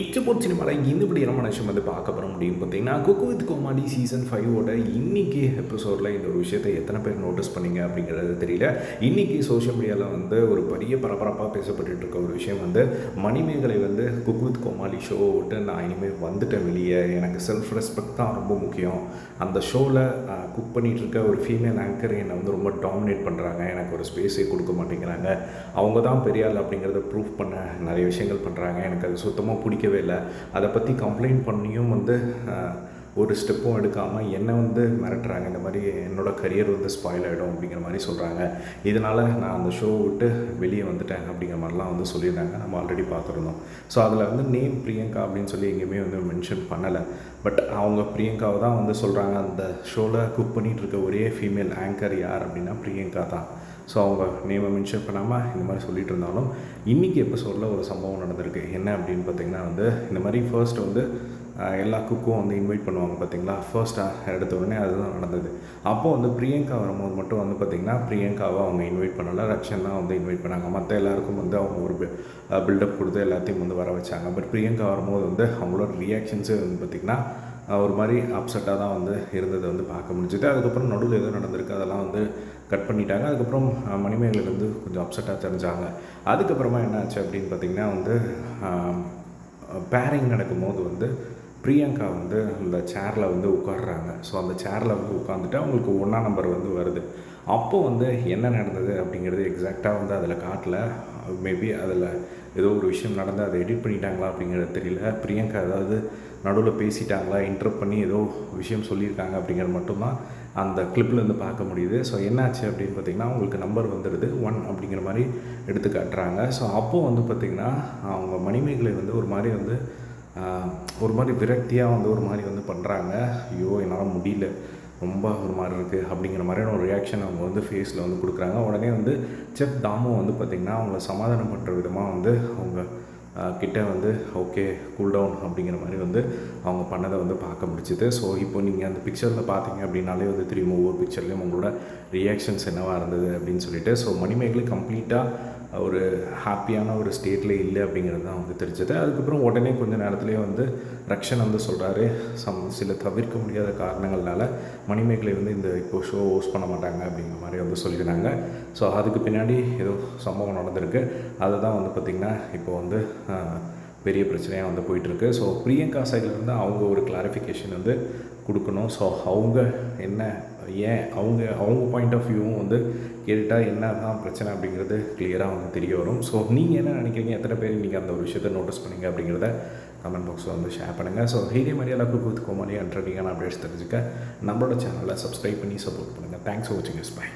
இச்சப்போட் சினிமாவில் இன்னும் ரொம்ப நிஷயம் வந்து பார்க்க போகிற முடியும் பார்த்தீங்கன்னா குக்கு வித் கோமாளி சீசன் ஃபைவோட இன்னைக்கு எபிசோடில் இந்த ஒரு விஷயத்தை எத்தனை பேர் நோட்டீஸ் பண்ணீங்க அப்படிங்கிறது தெரியல. இன்னைக்கு சோஷியல் மீடியாவில் வந்து ஒரு பெரிய பரபரப்பாக பேசப்பட்டு இருக்க ஒரு விஷயம் வந்து மணிமேகலை வந்து குக் வித் கோமாளி ஷோ விட்டு நான் இனிமேல் வந்துட்டேன் வெளியே. எனக்கு செல்ஃப் ரெஸ்பெக்ட் தான் ரொம்ப முக்கியம். அந்த ஷோவில் குக் பண்ணிகிட்டு இருக்க ஒரு ஃபீமேல் ஆங்கர் என்னை வந்து ரொம்ப டாமினேட் பண்ணுறாங்க எனக்கு ஒரு ஸ்பேஸே கொடுக்க மாட்டேங்கிறாங்க. அவங்க தான் பெரியாள் அப்படிங்கிறத ப்ரூவ் பண்ண நிறைய விஷயங்கள் பண்ணுறாங்க எனக்கு அது சுத்தமாக பிடிக்கும் பிடிக்கவே இல்லை. அதை பற்றி கம்ப்ளைண்ட் பண்ணியும் வந்து ஒரு ஸ்டெப்பும் எடுக்காமல் என்னை வந்து மிரட்டுறாங்க? இந்த மாதிரி என்னோடய கரியர் வந்து ஸ்பாயில் ஆகிடும் அப்படிங்கிற மாதிரி சொல்கிறாங்க இதனால் நான் அந்த ஷோ விட்டு வெளியே வந்துட்டேன் அப்படிங்கிற மாதிரிலாம் வந்து சொல்லியிருந்தாங்க. நம்ம ஆல்ரெடி பார்த்துருந்தோம். ஸோ அதில் வந்து நேம் பிரியங்கா அப்படின்னு சொல்லி எங்கேயுமே வந்து மென்ஷன் பண்ணலை. பட் அவங்க பிரியங்காவை தான் வந்து சொல்கிறாங்க அந்த ஷோவில் குக் பண்ணிகிட்டு இருக்க ஒரே ஃபீமேல் ஆங்கர் யார் அப்படின்னா பிரியங்கா தான். ஸோ அவங்க நேமை மென்ஷன் பண்ணாமல் இந்த மாதிரி சொல்லிட்டு இருந்தாலும் இன்றைக்கி எபிசோடில் ஒரு சம்பவம் நடந்திருக்கு. என்ன அப்படின்னு பார்த்தீங்கன்னா வந்து இந்த மாதிரி ஃபர்ஸ்ட் வந்து எல்லா குக்கும் வந்து இன்வைட் பண்ணுவாங்க பார்த்தீங்களா ஃபர்ஸ்ட்டாக எடுத்த உடனே அதுதான் நடந்தது. அப்போது வந்து பிரியங்கா வரும்போது மட்டும் வந்து பார்த்திங்கன்னா பிரியங்காவை அவங்க இன்வைட் பண்ணலை. ரக்ஷன் தான் வந்து இன்வைட் பண்ணாங்க. மற்ற எல்லாருக்கும் வந்து அவங்க ஒரு பில்டப் கொடுத்து எல்லாத்தையும் வந்து வர வச்சாங்க. பட் பிரியங்கா வரும்போது வந்து அவங்களோட ரியாக்ஷன்ஸே வந்து பார்த்திங்கன்னா ஒரு மாதிரி அப்செட்டாக தான் வந்து இருந்ததை வந்து பார்க்க முடிஞ்சது. அதுக்கப்புறம் நடுவில் எதுவும் நடந்திருக்கு அதெல்லாம் வந்து கட் பண்ணிட்டாங்க. அதுக்கப்புறம் மணிமேகலை வந்து கொஞ்சம் அப்செட்டாக தெரிஞ்சாங்க. அதுக்கப்புறமா என்னாச்சு அப்படின்னு பார்த்திங்கன்னா வந்து பேரிங் நடக்கும்போது வந்து பிரியங்கா வந்து அந்த சேரில் வந்து உட்காடுறாங்க ஸோ அந்த சேரில் வந்து உட்காந்துட்டு அவங்களுக்கு ஒன்றா நம்பர் வந்து வருது. அப்போது வந்து என்ன நடந்தது அப்படிங்கிறது எக்ஸாக்டாக வந்து அதில் காட்டல. மேபி அதில் ஏதோ ஒரு விஷயம் நடந்து அதை எடிட் பண்ணிட்டாங்களா அப்படிங்கிறது தெரியல. பிரியங்கா ஏதாவது நடுவில் பேசிட்டாங்களா இன்டர் பண்ணி ஏதோ விஷயம் சொல்லியிருக்காங்க அப்படிங்கிறது மட்டும்தான் அந்த கிளிப்லேருந்து பார்க்க முடியுது. ஸோ என்னாச்சு அப்படின்னு பார்த்தீங்கன்னா அவங்களுக்கு நம்பர் வந்துடுது ஒன் அப்படிங்கிற மாதிரி எடுத்து காட்டுறாங்க. ஸோ அப்போது வந்து பார்த்திங்கன்னா அவங்க மணிமேகலை வந்து ஒரு மாதிரி வந்து ஒரு மாதிரி விரக்தியாக வந்து ஒரு மாதிரி வந்து பண்ணுறாங்க ஐயோ என்னால் முடியல. ரொம்ப ஒரு மாதிரி இருக்குது அப்படிங்கிற மாதிரியான ஒரு ரியாக்ஷன் அவங்க வந்து ஃபேஸில் வந்து கொடுக்குறாங்க. உடனே வந்து செஃப் தாமோ வந்து பார்த்திங்கன்னா அவங்கள சமாதானம் பண்ணுற விதமாக வந்து அவங்க கிட்டே வந்து ஓகே கூல் டவுன் அப்படிங்கிற மாதிரி வந்து அவங்க பண்ணதை வந்து பார்க்க முடிச்சுது ஸோ இப்போ நீங்கள் அந்த பிக்சரில் பார்த்தீங்க அப்படின்னாலே வந்து திரும்ப ஒவ்வொரு பிக்சர்லேயும் உங்களோட ரியாக்ஷன்ஸ் என்னவாக இருந்தது அப்படின்னு சொல்லிட்டு. ஸோ மணிமேகலை கம்ப்ளீட்டாக ஒரு ஹாப்பியான ஒரு ஸ்டேட்டில் இல்லை அப்படிங்கிறது தான் வந்து தெரிஞ்சது. அதுக்கப்புறம் உடனே கொஞ்சம் நேரத்துலேயே வந்து ரக்ஷன் வந்து சொல்கிறாரு சம் சில தவிர்க்க முடியாத காரணங்கள்னால மணிமேகலை வந்து இந்த இப்போ ஷோ ஹோஸ்ட் பண்ண மாட்டாங்க அப்படிங்கிற மாதிரி வந்து சொல்லியிருந்தாங்க. ஸோ அதுக்கு பின்னாடி ஏதோ சம்பவம் நடந்திருக்கு. அதை தான் வந்து பார்த்திங்கன்னா இப்போ வந்து பெரிய பிரச்சனையாக வந்து போயிட்டுருக்கு. ஸோ பிரியங்கா சைட்லேருந்து அவங்க ஒரு கிளாரிஃபிகேஷன் வந்து கொடுக்கணும். ஸோ அவங்க என்ன ஏன் அவங்க அவங்க பாயிண்ட் ஆஃப் வியூவும் வந்து கேட்டுட்டால் என்ன தான் பிரச்சனை அப்படிங்கிறது கிளியராக வந்து தெரிய வரும். ஸோ நீங்கள் என்ன நினைக்கிறீங்க? எத்தனை பேர் நீங்கள் அந்த ஒரு விஷயத்தை நோட்டீஸ் பண்ணீங்க அப்படிங்கிறத கமெண்ட் பாக்ஸில் வந்து ஷேர் பண்ணுங்கள் ஸோ இதே மாதிரி எல்லாம் குக்கு கோமாரி அன்றைக்கான அப்டேட்ஸ் தெரிஞ்சுக்க நம்மளோட சேனலை சப்ஸ்கிரைப் பண்ணி சப்போர்ட் பண்ணுங்கள் தேங்க்ஸ் ஃபார் வாட்சிங் எஸ் பை